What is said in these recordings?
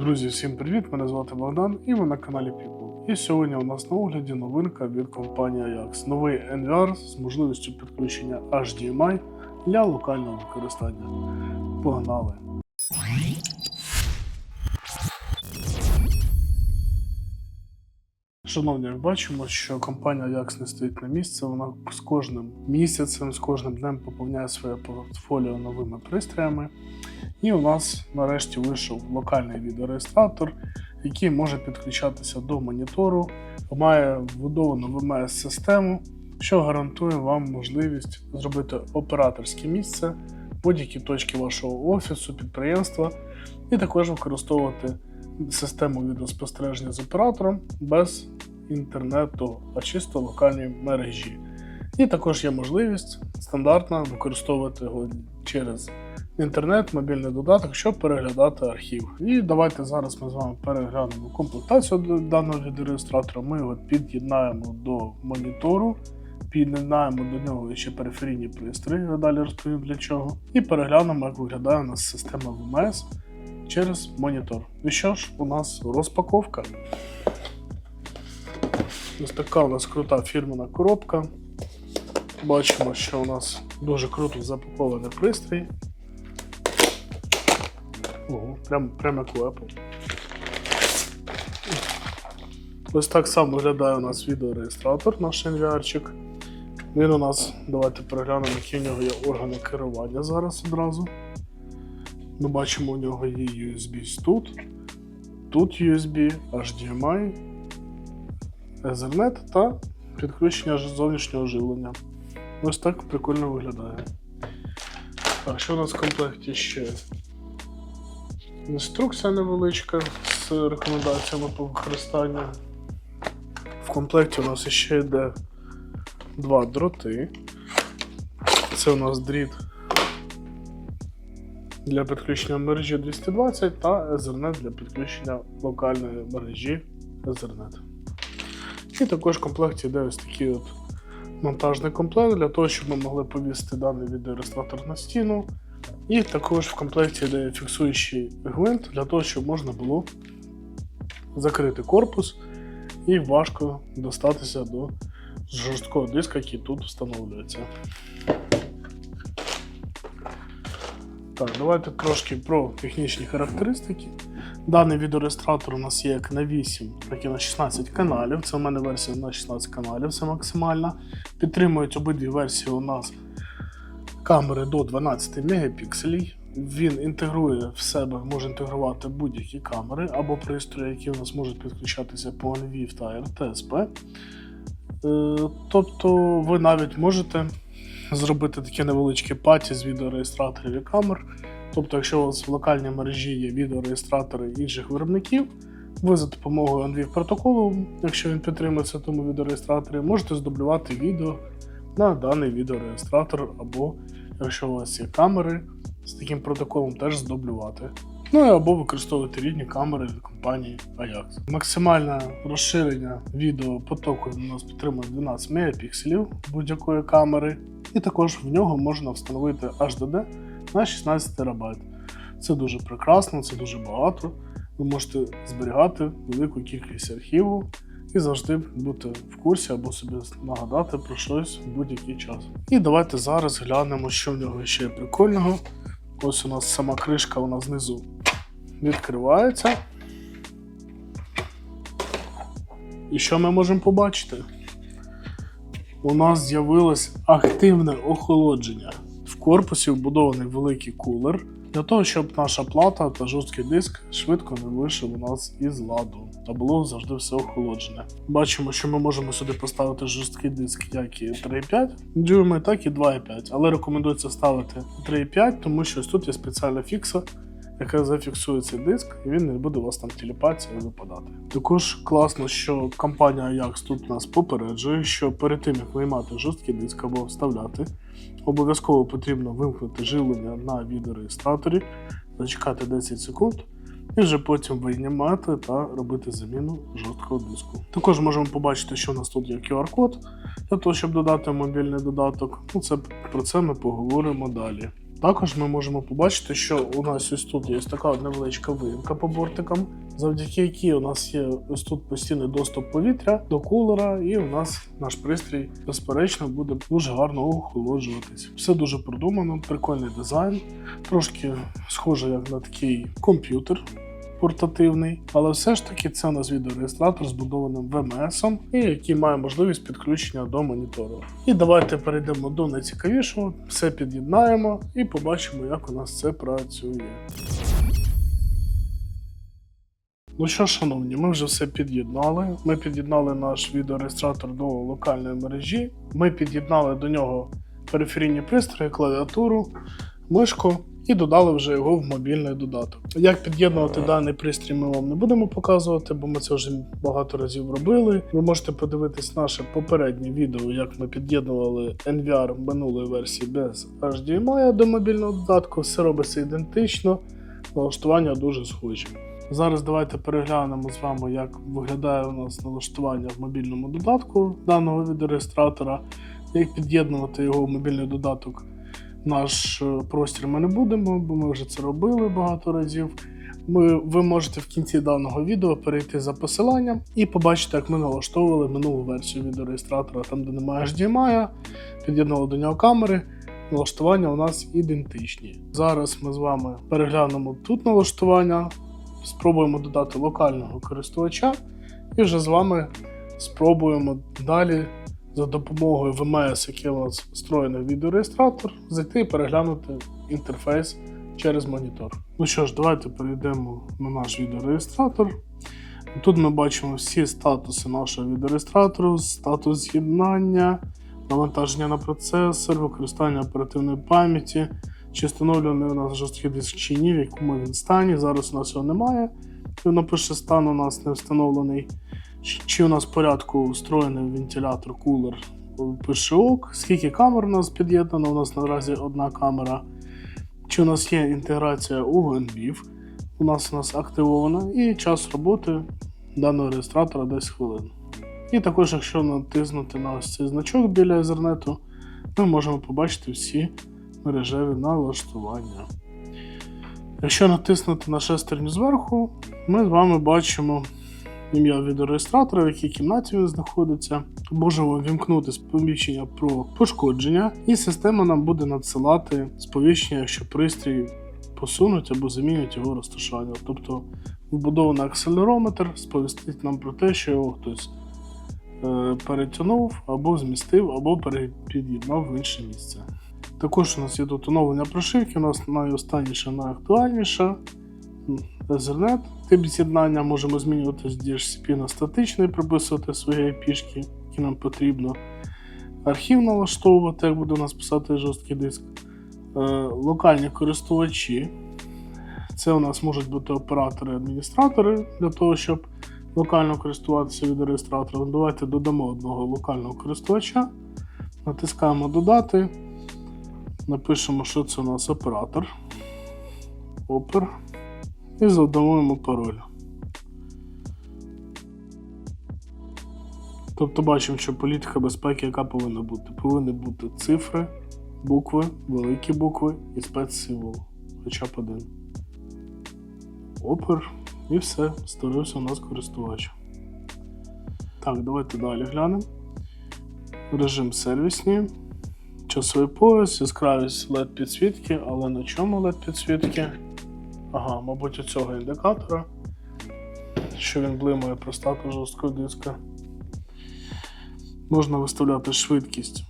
Друзі, всім привіт! Мене звати Богдан і ви на каналі People. І сьогодні у нас на огляді новинка від компанії Ajax. Новий NVR з можливістю підключення HDMI для локального використання. Погнали! Шановні, бачимо, що компанія Ajax не стоїть на місці, вона з кожним місяцем, з кожним днем поповняє своє портфоліо новими пристроями. І у нас нарешті вийшов локальний відеореєстратор, який може підключатися до монітору, має вбудовану VMS-систему, що гарантує вам можливість зробити операторське місце будь-які точки вашого офісу, підприємства, і також використовувати систему відеоспостереження з оператором без інтернету, а чисто локальної мережі. І також є можливість стандартно використовувати його через інтернет, мобільний додаток, щоб переглядати архів. І давайте зараз ми з вами переглянемо комплектацію даного відеореєстратора. Ми його під'єднаємо до монітору, під'єднаємо до нього ще периферійні пристрої, далі розповім для чого. І переглянемо, як виглядає у нас система VMS через монітор. І що ж, у нас розпаковка. Ось така у нас крута фірмена коробка. Бачимо, що у нас дуже круто запакований пристрій. Ого, прям, прям як у Apple. Ось так само виглядає у нас відеореєстратор, наш NVR-чик. Він у нас, давайте переглянемо, які в нього є органи керування зараз одразу. Ми бачимо, у нього є USB тут, тут USB, HDMI, Ethernet та підключення зовнішнього живлення. Ось так прикольно виглядає. Так, що у нас в комплекті ще? Інструкція невеличка з рекомендаціями по використанню. В комплекті у нас ще йде два дроти. Це у нас дріт для підключення мережі 220 та Ethernet для підключення локальної мережі Ethernet. І також в комплекті йде ось такий от монтажний комплект для того, щоб ми могли повісити даний відеореєстратор на стіну. І також в комплекті йде фіксуючий гвинт для того, щоб можна було закрити корпус і важко достатися до жорсткого диска, який тут встановлюється. Так, давайте трошки про технічні характеристики. Даний відеореєстратор у нас є як на 8, так і на 16 каналів. Це у мене версія на 16 каналів, це максимальна. Підтримують обидві версії у нас камери до 12 мегапікселів. Він інтегрує в себе, може інтегрувати будь-які камери або пристрої, які у нас можуть підключатися по NVIF та RTSP. Е, Тобто ви навіть можете зробити такі невеличкі паті з відеореєстраторів і камер. Тобто, якщо у вас в локальній мережі є відеореєстратори інших виробників, ви за допомогою NVIF протоколу, якщо він підтримується тому відеореєстраторі, можете здублювати відео на даний відеореєстратор, або якщо у вас є камери, з таким протоколом теж здублювати. Ну і або використовувати рідні камери від компанії Ajax. Максимальне розширення відеопотоку у нас підтримує 12 мегапікселів будь-якої камери, і також в нього можна встановити HDD на 16 ТБ. Це дуже прекрасно, це дуже багато. Ви можете зберігати велику кількість архіву і завжди бути в курсі або собі нагадати про щось в будь-який час. І давайте зараз глянемо, що в нього ще прикольного. Ось у нас сама кришка вона знизу відкривається. І що ми можемо побачити? У нас з'явилось активне охолодження. В корпусі вбудований великий кулер для того, щоб наша плата та жорсткий диск швидко не вийшов у нас із ладу, та було завжди все охолоджене. Бачимо, що ми можемо сюди поставити жорсткий диск, як і 3,5 дюйми, так і 2,5. Але рекомендується ставити 3,5, тому що ось тут є спеціальна фікса, яка зафіксує цей диск, і він не буде у вас там тіліпатися і випадати. Також класно, що компанія Ajax тут нас попереджує, що перед тим як виймати жорсткий диск або вставляти, обов'язково потрібно вимкнути живлення на відеореєстраторі, зачекати 10 секунд. І вже потім виймати та робити заміну жорсткого диску. Також можемо побачити, що у нас тут є QR-код для того, щоб додати мобільний додаток. Ну, це Про це ми поговоримо далі. Також ми можемо побачити, що у нас ось тут є така невеличка виїмка по бортикам, завдяки якій у нас є ось тут постійний доступ повітря до кулера, і у нас наш пристрій, безперечно, буде дуже гарно охолоджуватись. Все дуже продумано, прикольний дизайн, трошки схоже як на такий комп'ютер. Портативний, але все ж таки це у нас відеореєстратор з будованим ВМС, і який має можливість підключення до монітору. І давайте перейдемо до найцікавішого, все під'єднаємо і побачимо, як у нас це працює. Ну що, шановні, ми вже все під'єднали. Ми під'єднали наш відеореєстратор до локальної мережі. Ми під'єднали до нього периферійні пристрої, клавіатуру, мишку і додали вже його в мобільний додаток. Як під'єднувати даний пристрій, ми вам не будемо показувати, бо ми це вже багато разів робили. Ви можете подивитись наше попереднє відео, як ми під'єднували NVR минулої версії без HDMI до мобільного додатку. Все робиться ідентично, налаштування дуже схожі. Зараз давайте переглянемо з вами, як виглядає у нас налаштування в мобільному додатку даного відеореєстратора, як під'єднувати його в мобільний додаток. Наш е, простір ми не будемо, бо ми вже це робили багато разів. Ми, ви можете в кінці даного відео перейти за посиланням і побачити, як ми налаштовували минулу версію відеореєстратора, там де немає HDMI, під'єднали до нього камери. Налаштування у нас ідентичні. Зараз ми з вами переглянемо тут налаштування, спробуємо додати локального користувача, і вже з вами спробуємо далі за допомогою VMS, який у нас встроєний відеореєстратор, зайти і переглянути інтерфейс через монітор. Ну що ж, давайте перейдемо на наш відеореєстратор. Тут ми бачимо всі статуси нашого відеореєстратору, статус з'єднання, навантаження на процесор, використання оперативної пам'яті, чи встановлений у нас жорсткий диск чи ні, в якому він стані. Зараз у нас його немає. Воно пише стан у нас не встановлений. Чи- у нас в порядку встроєний вентилятор, кулер, пише ок. Скільки камер у нас під'єднано? У нас наразі одна камера. Чи у нас є інтеграція у NVIV? У нас у нас активована і час роботи даного реєстратора 10 хвилин. І також, якщо натиснути на ось цей значок біля Ethernet, ми можемо побачити всі мережеві налаштування. Якщо натиснути на шестерню зверху, ми з вами бачимо ім'я відеореєстратора, в якій кімнаті він знаходиться. Можемо вімкнути сповіщення про пошкодження, і система нам буде надсилати сповіщення, якщо пристрій посунуть або замінять його розташування. Тобто вбудований акселерометр сповістить нам про те, що його хтось е, перетягнув, або змістив, або перепід'єднав в інше місце. Також у нас є тут оновлення прошивки, у нас найостанніша, найактуальніша. Ethernet. Тип з'єднання можемо змінювати з DHCP на статичний, прописувати свої IP, які нам потрібно. Архів налаштовувати, як буде у нас писати жорсткий диск. Е, локальні користувачі. Це у нас можуть бути оператори-адміністратори для того, щоб локально користуватися відеореєстратором. Давайте додамо одного локального користувача. Натискаємо Додати. Напишемо, що це у нас оператор. Опер. І задамо йому пароль. Тобто бачимо, що політика безпеки, яка повинна бути. Повинні бути цифри, букви, великі букви і спецсимвол. Хоча б один. Опер. І все, створився у нас користувач. Так, давайте далі глянемо. Режим сервісні. Часовий пояс, яскравість LED підсвітки, але на чому LED підсвітки? Ага, мабуть, у цього індикатора, що він блимає про статус жорсткого диска. Можна виставляти швидкість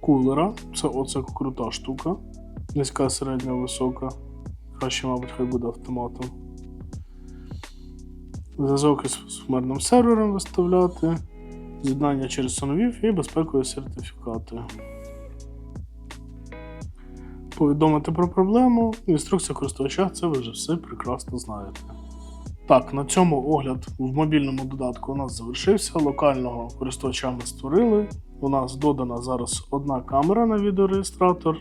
кулера. Це оце крута штука. Низька, середня, висока. Краще, мабуть, хай буде автоматом. Зв'язок із хмарним сервером виставляти, з'єднання через соновів і безпекові сертифікати. Повідомити про проблему, інструкція користувача, це ви вже все прекрасно знаєте. Так, на цьому огляд в мобільному додатку у нас завершився. Локального користувача ми створили. У нас додана зараз одна камера на відеореєстратор.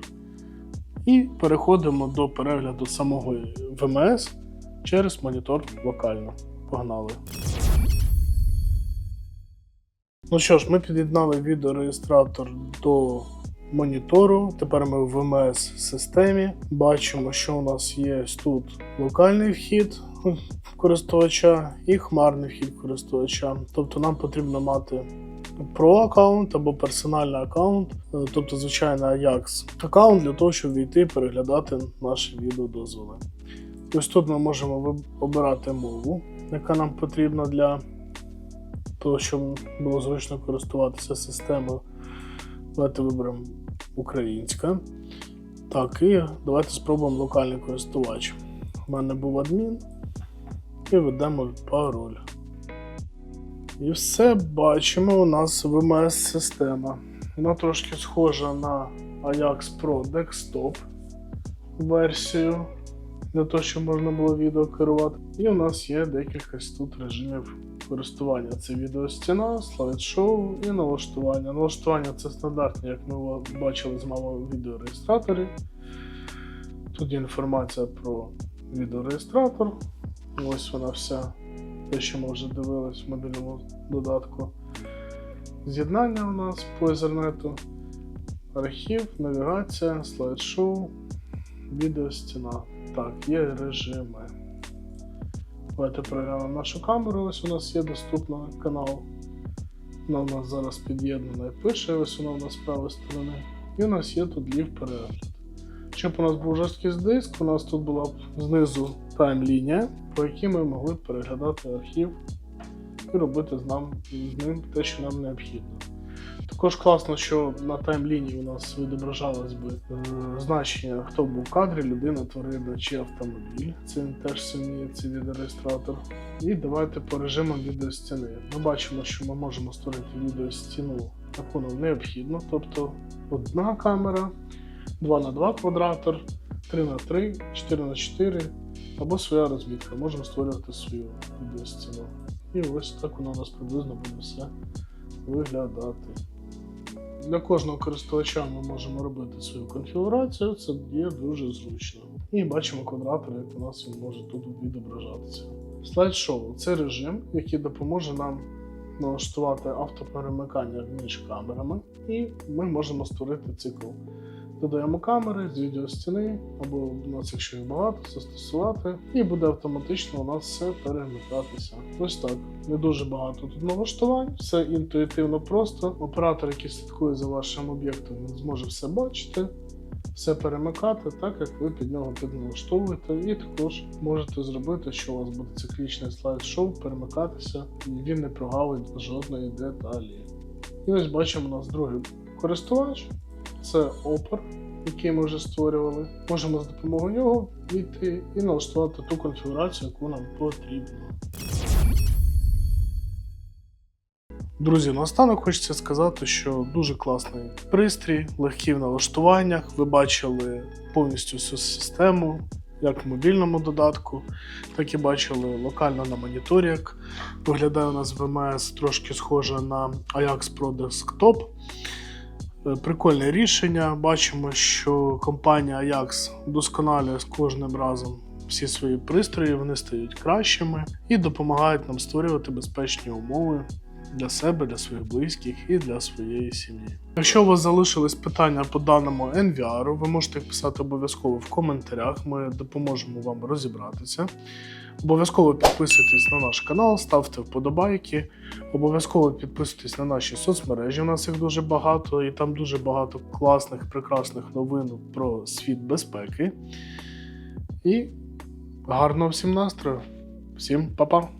І переходимо до перегляду самого ВМС через монітор локально. Погнали. Ну що ж, ми під'єднали відеореєстратор до монітору. Тепер ми в ВМС системі. Бачимо, що у нас є тут локальний вхід користувача і хмарний вхід користувача. Тобто нам потрібно мати Pro аккаунт або персональний аккаунт, е, тобто звичайно Ajax аккаунт для того, щоб війти і переглядати наші відеодозволи. Ось тут ми можемо обирати мову, яка нам потрібна для того, щоб було зручно користуватися системою. Давайте виберемо українська. Так, і давайте спробуємо локальний користувач. У мене був адмін. І введемо пароль. І все бачимо у нас VMS система. Вона трошки схожа на Ajax Pro Desktop версію для того, щоб можна було відео керувати. І у нас є декілька тут режимів користування. Це відеостіна, слайд-шоу і налаштування. Налаштування це стандартні, як ми бачили з мамою в відеореєстраторі. Тут є інформація про відеореєстратор. Ось вона вся, те, що ми вже дивились в мобільному додатку. З'єднання у нас по Ethernet, архів, навігація, слайд-шоу, відеостіна. Так, є режими. Давайте переглянемо нашу камеру. Ось у нас є доступний канал. Вона у нас зараз під'єднана і пише, ось вона у нас з правої сторони. І у нас є тут лів перегляд. Щоб у нас був жорсткий диск, у нас тут була б знизу тайм-лінія, по якій ми могли б переглядати архів і робити з, нам, з ним те, що нам необхідно. Також класно, що на таймлінії у нас відображалось би е, значення, хто був в кадрі, людина, тварина чи автомобіль. Це теж суміє, цей відеореєстратор. І давайте по режимам відеостіни. Ми бачимо, що ми можемо створити відеостіну, яку нам необхідно, тобто одна камера, 2 на 2 квадратор, 3 на 3 4 на 4 або своя розмітка. Можемо створювати свою відеостіну. І ось так воно у нас приблизно буде все виглядати. Для кожного користувача ми можемо робити свою конфігурацію, це є дуже зручно. І бачимо квадратор, як у нас він може тут відображатися. Слайд-шоу це режим, який допоможе нам налаштувати автоперемикання між камерами, і ми можемо створити цикл. Додаємо камери з відеостіни, або у нас, якщо їх багато, застосувати, і буде автоматично у нас все перемикатися. Ось так. Не дуже багато тут налаштувань, все інтуїтивно просто. Оператор, який слідкує за вашим об'єктом, він зможе все бачити, все перемикати так, як ви під нього підналаштовуєте, і також можете зробити, що у вас буде циклічний слайд-шоу, перемикатися, і він не прогавить жодної деталі. І ось бачимо у нас другий користувач. Це опер, який ми вже створювали. Можемо з допомогою нього війти і налаштувати ту конфігурацію, яку нам потрібно. Друзі, наостанок хочеться сказати, що дуже класний пристрій, легкий в налаштуваннях. Ви бачили повністю всю систему, як в мобільному додатку, так і бачили локально на моніторі, як виглядає у нас VMS, трошки схоже на Ajax Pro Desktop. Е, Прикольне рішення. Бачимо, що компанія Ajax вдосконалює з кожним разом всі свої пристрої, вони стають кращими і допомагають нам створювати безпечні умови для себе, для своїх близьких і для своєї сім'ї. Якщо у вас залишились питання по даному NVR, ви можете їх писати обов'язково в коментарях. Ми допоможемо вам розібратися. Обов'язково підписуйтесь на наш канал, ставте вподобайки. Обов'язково підписуйтесь на наші соцмережі. У нас їх дуже багато, і там дуже багато класних, прекрасних новин про світ безпеки. І гарного всім настрою! Всім па-па!